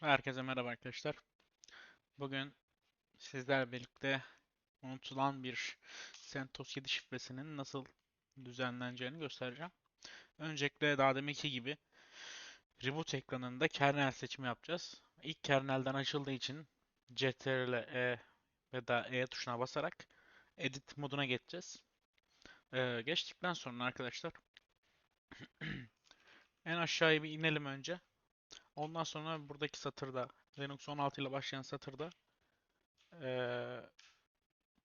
Herkese merhaba arkadaşlar. Bugün sizlerle birlikte unutulan bir CentOS 7 şifresinin nasıl düzenleneceğini göstereceğim. Öncelikle daha deminki gibi reboot ekranında kernel seçimi yapacağız. İlk kernelden açıldığı için CTRL E ya da E tuşuna basarak edit moduna geçeceğiz. Ee, geçtikten sonra arkadaşlar en aşağıya bir inelim önce. Ondan sonra buradaki satırda Linux 16 ile başlayan satırda eee,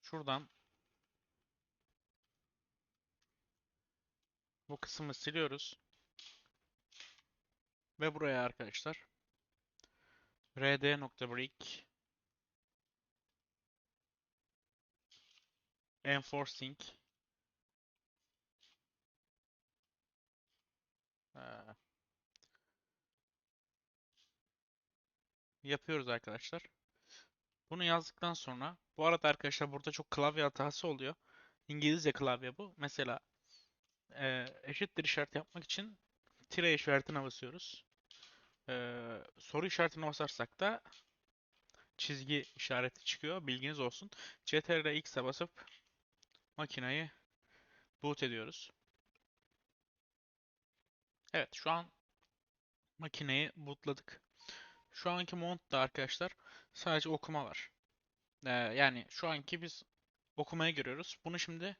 şuradan bu kısmı siliyoruz. Ve buraya arkadaşlar rd.break enforcing yapıyoruz arkadaşlar. Bunu yazdıktan sonra bu arada arkadaşlar burada çok klavye hatası oluyor. İngilizce klavye bu. Mesela eee eşittir işaret yapmak için tire işaretine basıyoruz. Eee, soru işaretine basarsak da çizgi işareti çıkıyor. Bilginiz olsun. CTRL X'e basıp makineyi boot ediyoruz. Evet şu an makineyi bootladık. Şu anki mount'ta arkadaşlar sadece okuma var. Ee, yani şu anki biz okumaya görüyoruz. Bunu şimdi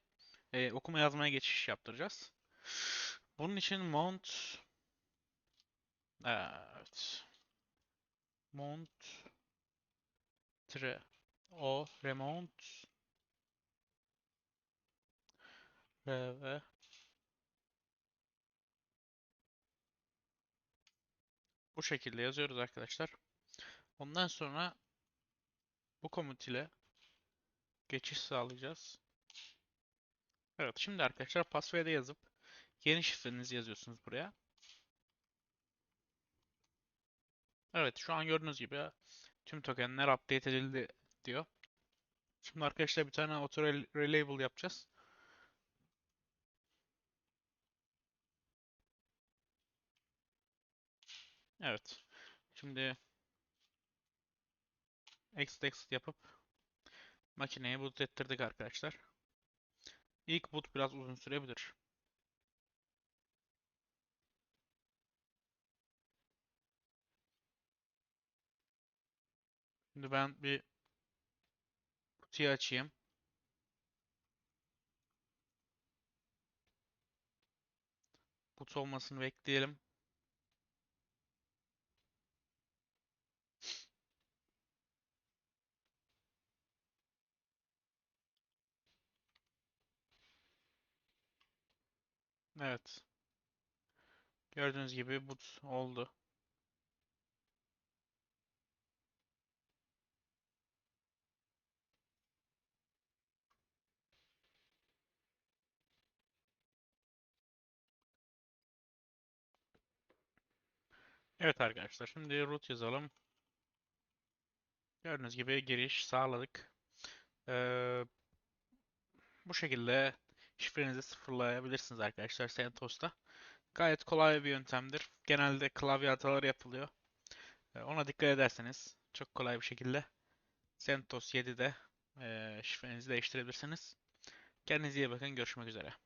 e, okuma yazmaya geçiş yaptıracağız. Bunun için mount evet. Mount tire o remount rv bu şekilde yazıyoruz arkadaşlar. Ondan sonra bu komut ile geçiş sağlayacağız. Evet şimdi arkadaşlar password'e yazıp yeni şifrenizi yazıyorsunuz buraya. Evet şu an gördüğünüz gibi tüm tokenler update edildi diyor. Şimdi arkadaşlar bir tane auto rel- relabel yapacağız. Evet. Şimdi exit exit yapıp makineyi boot ettirdik arkadaşlar. İlk boot biraz uzun sürebilir. Şimdi ben bir kutuyu açayım. Boot olmasını bekleyelim. Evet. Gördüğünüz gibi boot oldu. Evet arkadaşlar şimdi root yazalım. Gördüğünüz gibi giriş sağladık. Ee, bu şekilde şifrenizi sıfırlayabilirsiniz arkadaşlar CentOS'ta. Gayet kolay bir yöntemdir. Genelde klavye hataları yapılıyor. Ee, ona dikkat ederseniz çok kolay bir şekilde CentOS 7'de e, şifrenizi değiştirebilirsiniz. Kendinize iyi bakın. Görüşmek üzere.